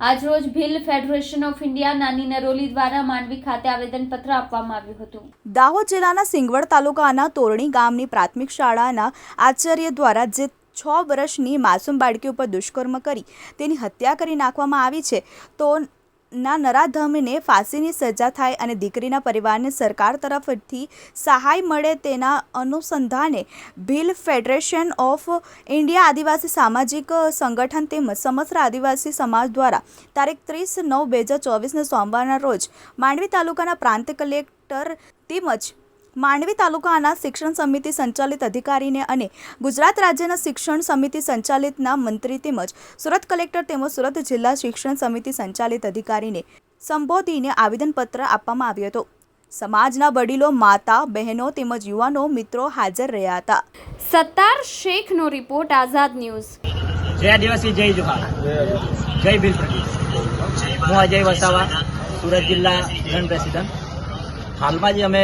આજરોજ Bhil federation of India નાની નરોલી દ્વારા માંડવી ખાતે આવેદનપત્ર આપવામાં આવ્યું હતું. દાહોદ જિલ્લાના સિંગવડ તાલુકાના તોરણી ગામની પ્રાથમિક શાળાના આચાર્ય દ્વારા જે છ વર્ષની માસૂમ બાળકી ઉપર દુષ્કર્મ કરી તેની હત્યા કરી નાખવામાં આવી છે, તો ના નરાધમને ફાંસીની સજા થાય અને દીકરીના પરિવારને સરકાર તરફથી સહાય મળે તેના અનુસંધાને ભીલ ફેડરેશન ઓફ ઇન્ડિયા આદિવાસી સામાજિક સંગઠન તેમજ સમસ્ત આદિવાસી સમાજ દ્વારા તારીખ ત્રીસ નવ બે હજાર ચોવીસને સોમવારના રોજ માંડવી તાલુકાના પ્રાંત કલેક્ટર તેમજ માંડવી તાલુકાના શિક્ષણ સમિતિ સંચાલિત અધિકારીને અને ગુજરાત રાજ્યના શિક્ષણ સમિતિ સંચાલિતના મંત્રી તેમજ સુરત કલેક્ટર તેમજ સુરત જિલ્લા શિક્ષણ સમિતિ સંચાલિત અધિકારીને સંબોધીને આવેદનપત્ર આપવામાં આવ્યું હતું. સમાજના વડીલો માતા બહેનો તેમજ યુવાનો મિત્રો હાજર રહ્યા હતા. સત્તાર શેખનો રિપોર્ટ આઝાદ ન્યૂઝ. જય આદિવાસી જય જુહાર જય બિલ હું અજય વસાવા સુરત જિલ્લા પ્રેસિડન્ટ હાલમાં જે અમે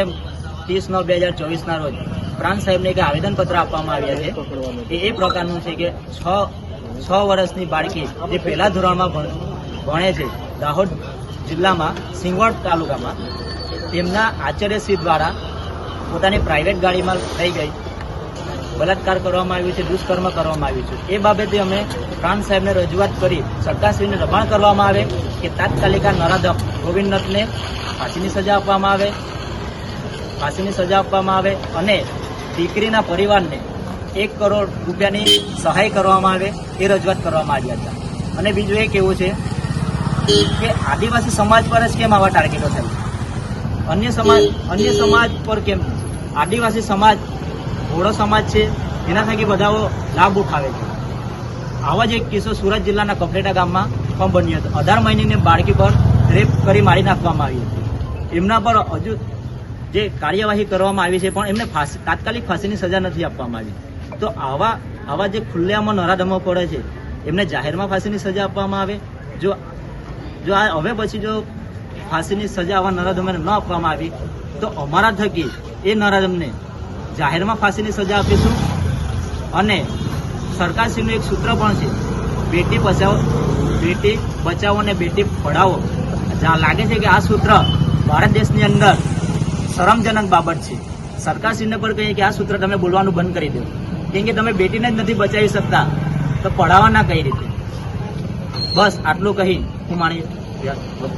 ત્રીસ નવ બે હજાર ચોવીસના રોજ પ્રાંત સાહેબને એક આવેદનપત્ર આપવામાં આવ્યા છે એ એ પ્રકારનું છે કે છ છ વર્ષની બાળકી જે પહેલા ધોરણમાં ભણ- છે દાહોદ જિલ્લામાં સિંગવડ તાલુકામાં, તેમના આચાર્યશ્રી દ્વારા પોતાની પ્રાઇવેટ ગાડીમાં લઈ ગઈ. બલાત્કાર કરવામાં આવ્યું છે, દુષ્કર્મ કરવામાં આવ્યું છે. એ બાબતે અમે પ્રાંત સાહેબને રજૂઆત કરી, સરકારશ્રીને દબાણ કરવામાં આવે કે તાત્કાલિક આ ગોવિંદ નથને ફાંસીની સજા આપવામાં આવે. ફાંસીની સજા આપવામાં આવે અને દીકરીના પરિવારને એક કરોડ રૂપિયાની સહાય કરવામાં આવે એ રજૂઆત કરવામાં આવ્યા હતા. અને બીજું એ કેવું છે કે આદિવાસી સમાજ પર જ કેમ આવા ટાર્ગેટો થાય? અન્ય સમાજ અન્ય સમાજ પર કેમ? આદિવાસી સમાજ ઘોડો સમાજ છે, એના થકી બધાઓ લાભ ઉઠાવે છે. આવા જ એક કિસ્સો સુરત જિલ્લાના કપલેટા ગામમાં પણ બન્યો હતો. અઢાર મહિનાની બાળકી પર રેપ કરી મારી નાખવામાં આવી હતી. એમના પર હજુ જે કાર્યવાહી કરવામાં આવી છે, પણ એમને ફાંસી, તાત્કાલિક ફાંસીની સજા નથી આપવામાં આવી. તો આવા આવા જે ખુલ્લેઆમાં નરાધમો પડે છે, એમને જાહેરમાં ફાંસીની સજા આપવામાં આવે? જો જો આ હવે પછી જો ફાંસીની સજા આવા નરાધમને ન આપવામાં આવી, તો અમારા થકી એ નરાધમને જાહેરમાં ફાંસીની સજા આપીશું. અને સરકારશ્રીનું એક સૂત્ર પણ છે, બેટી બચાવો બેટી બચાવો અને બેટી પઢાવો. લાગે છે કે આ સૂત્ર ભારત દેશની અંદર શરમજનક બાબત છે. સરકારશ્રીને પણ કહીએ કે આ સૂત્ર તમે બોલવાનું બંધ કરી દો. કેમ કે તમે બેટીને જ નથી બચાવી શકતા, તો પઢાવવાના કઈ રીતે? બસ આટલું કહી હું મારી